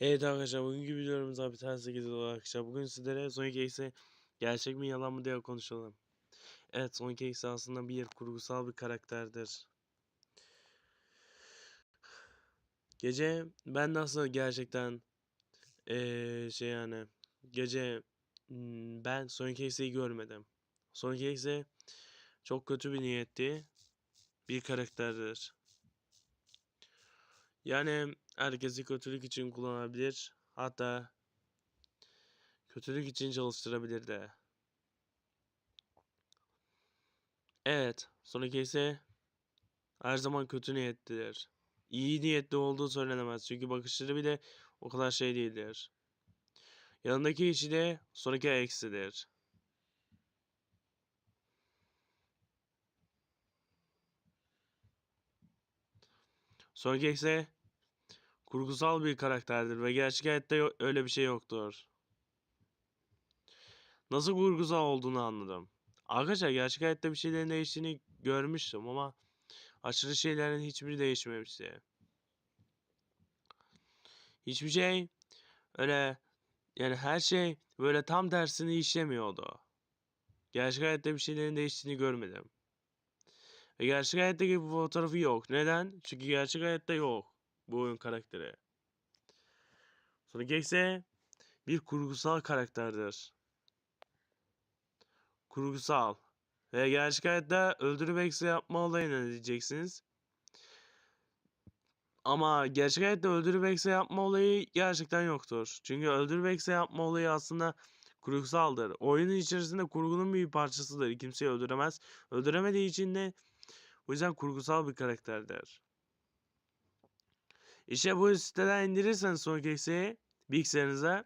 Evet arkadaşlar bugünkü videomuzda bir tanesi gidiyor arkadaşlar. Bugün sizlere Sonic X'e gerçek mi yalan mı diye konuşalım. Evet Sonic X aslında bir kurgusal bir karakterdir. Gece ben nasıl gerçekten eee şey yani gece hmm, ben Sonic X'i görmedim. Sonic X'e çok kötü bir niyetli bir karakterdir. Yani herkesi kötülük için kullanabilir. Hatta kötülük için çalıştırabilir de. Evet, Sonic ise her zaman kötü niyetlidir. İyi niyetli olduğu söylenemez. Çünkü bakışları bile o kadar şey değildir. Yanındaki kişi de Sonic'e eksidir. Sonic ise kurgusal bir karakterdir ve gerçek hayatta öyle bir şey yoktur. Nasıl kurgusal olduğunu anladım. Arkadaşlar gerçek hayatta bir şeylerin değiştiğini görmüştüm ama aşırı şeylerin hiçbiri değişmemişti. Hiçbir şey öyle yani her şey böyle tam tersini işlemiyordu. Gerçek hayatta bir şeylerin değiştiğini görmedim. Ve gerçek hayattaki bu fotoğrafı yok. Neden? Çünkü gerçek hayatta yok bu oyun karakteri. Sonic ise bir kurgusal karakterdir. Kurgusal. Ve gerçek hayatta öldürüp eksi yapma olayını ne diyeceksiniz? Ama gerçek hayatta öldürüp eksi yapma olayı gerçekten yoktur. Çünkü öldürüp eksi yapma olayı aslında kurgusaldır. Oyunun içerisinde kurgunun bir parçasıdır. Kimseyi öldüremez. Öldüremediği için de o yüzden kurgusal bir karakterdir. İşte bu siteden indirirseniz Sonic X'i bilgisayarınıza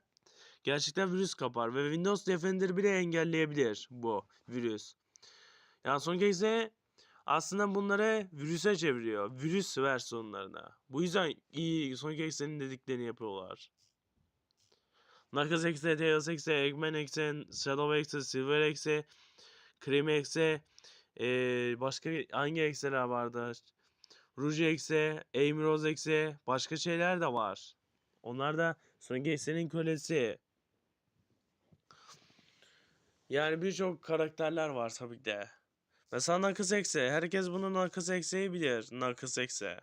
gerçekten virüs kapar ve Windows Defender bile engelleyebilir bu virüs. Yani Sonic X'e aslında bunları virüse çeviriyor. Virüs versiyonlarına. Bu yüzden iyi Sonic X'in dediklerini yapıyorlar. Knuckles X'e, Tails X'e, Eggman X'e, Shadow X'e, Silver X'e, Cream X'e, ee, başka hangi X'ler vardı? Rouge X'e, Amy Rose X'e, başka şeyler de var. Onlar da Sonic X'in kölesi. Yani birçok karakterler var tabii ki de. Mesela Knuckles X'e. Herkes bunu Knuckles X'e'yi bilir. Knuckles X'e.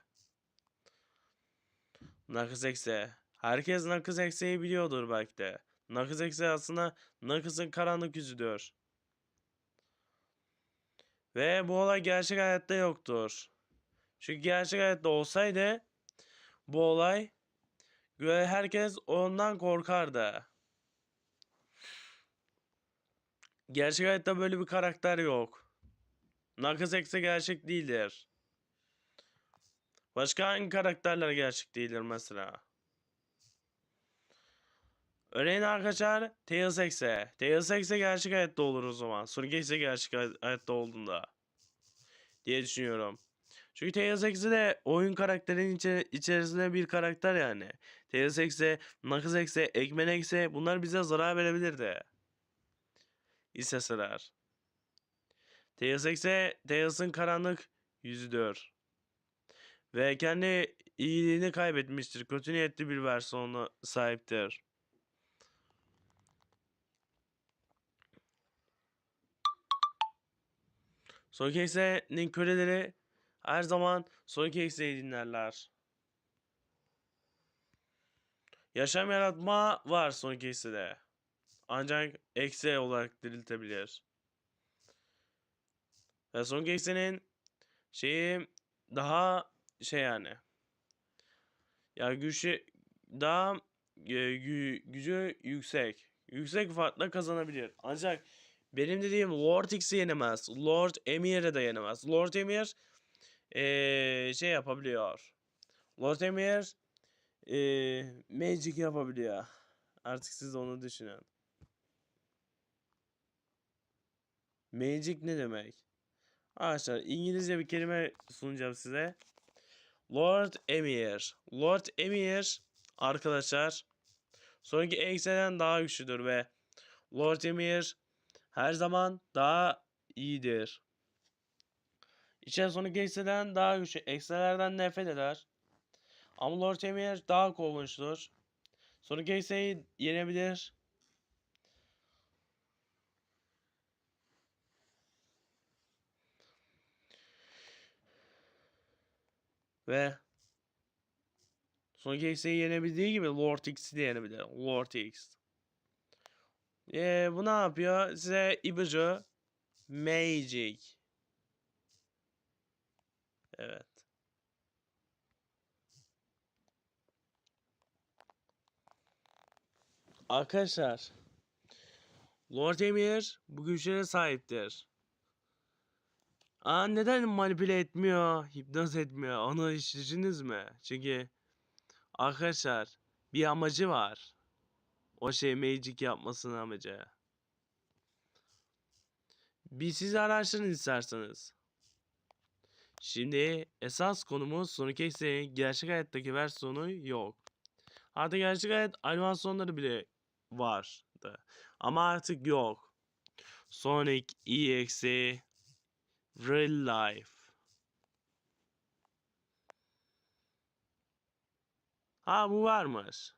Knuckles X'e. Herkes Knuckles X'e'yi biliyordur belki de. Knuckles X'e aslında Knuckles'ın karanlık yüzüdür. Ve bu olay gerçek hayatta yoktur. Çünkü gerçek hayatta olsaydı bu olay herkes ondan korkardı. Gerçek hayatta böyle bir karakter yok. X'e gerçek değildir. Başka hangi karakterler gerçek değildir mesela? Örneğin arkadaşlar Tails X'e. Tails X'e gerçek hayatta olur o zaman. Sonic X'e gerçek hay- hayatta olduğunda. Diye düşünüyorum. Çünkü Tails X'e de oyun karakterinin içe- içerisinde bir karakter yani. Tails X'e, Knuckles X'e, Eggman X'e bunlar bize zarar verebilirdi. İsteseler. Tails X'e Tails'ın karanlık yüzüdür. Ve kendi iyiliğini kaybetmiştir. Kötü niyetli bir versiyona sahiptir. Sonic X'in köleleri her zaman Sonic X'i dinlerler. Yaşam yaratma var Sonic X'de. Ancak eksi olarak diriltebilir. Ve Sonic X'in şeyi daha şey yani. Ya güçlü daha e, gü- gücü yüksek. Yüksek farkla kazanabilir. Ancak benim dediğim Lord X'i yenemez. Lord Emir'i de yenemez. Lord Emir eee, şey yapabiliyor. Lord Emir eee, Magic yapabiliyor. Artık siz onu düşünün. Magic ne demek? Arkadaşlar İngilizce bir kelime sunacağım size. Lord Emir. Lord Emir arkadaşlar sonraki eksenden daha güçlüdür ve Lord Emir her zaman daha iyidir. İçen sonraki eksenden daha güçlü. Ekselerden nefret eder. Ama Lord Emir daha korkunçtur. Sonic X'i yenebilir. Ve Sonic X'i yenebildiği gibi Lord X'i de yenebilir. Lord X. Ee, bu ne yapıyor? Size ipucu Magic. Evet. Arkadaşlar Lord Emir bu güçlere sahiptir. Aa neden manipüle etmiyor, hipnoz etmiyor? Onu düşündünüz mü? Çünkü arkadaşlar bir amacı var. O şey magic yapmasının amacı. Bir siz araştırın isterseniz. Şimdi esas konumuz Sonic X'in gerçek hayattaki versiyonu yok. Hatta gerçek hayat animasyonları bile vardı. Ama artık yok. Sonic EXE Real Life. Ha bu varmış.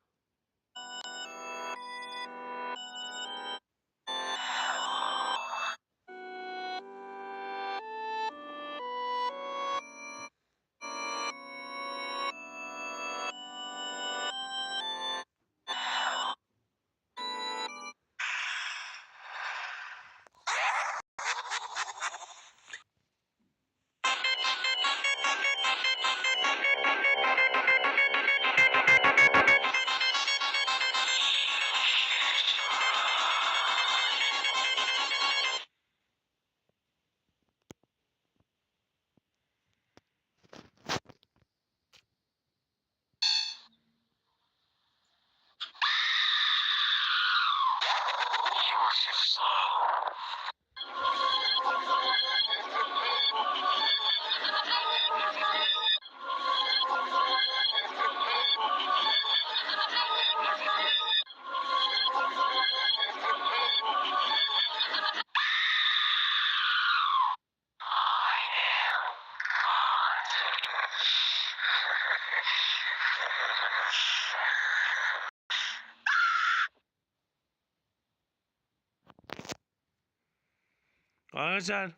Arkadaşlar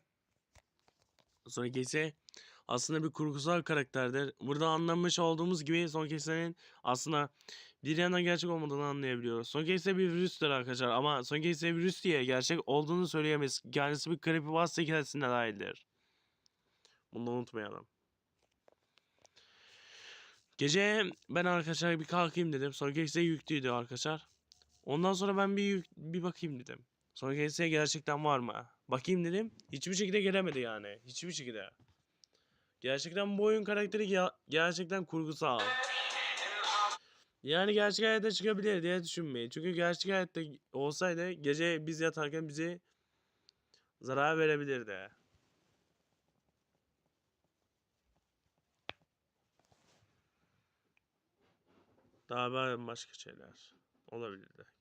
Sonic ise aslında bir kurgusal karakterdir. Burada anlamış olduğumuz gibi Sonic X'in aslında bir yana gerçek olmadığını anlayabiliyoruz. Sonic X bir virüstür arkadaşlar ama Sonic X virüs diye gerçek olduğunu söyleyemeyiz. Kendisi bir creepypasta hikayesine dahildir. Bunu unutmayalım. Gece ben arkadaşlar bir kalkayım dedim. Sonic X'e yüklüydü arkadaşlar. Ondan sonra ben bir bir bakayım dedim. Sonic X'e gerçekten var mı? Bakayım dedim. Hiçbir şekilde gelemedi yani. Hiçbir şekilde. Gerçekten bu oyun karakteri ge- gerçekten kurgusal. Yani gerçek hayatta çıkabilir diye düşünmeyin. Çünkü gerçek hayatta olsaydı gece biz yatarken bizi zarar verebilirdi. Daha başka şeyler olabilirdi.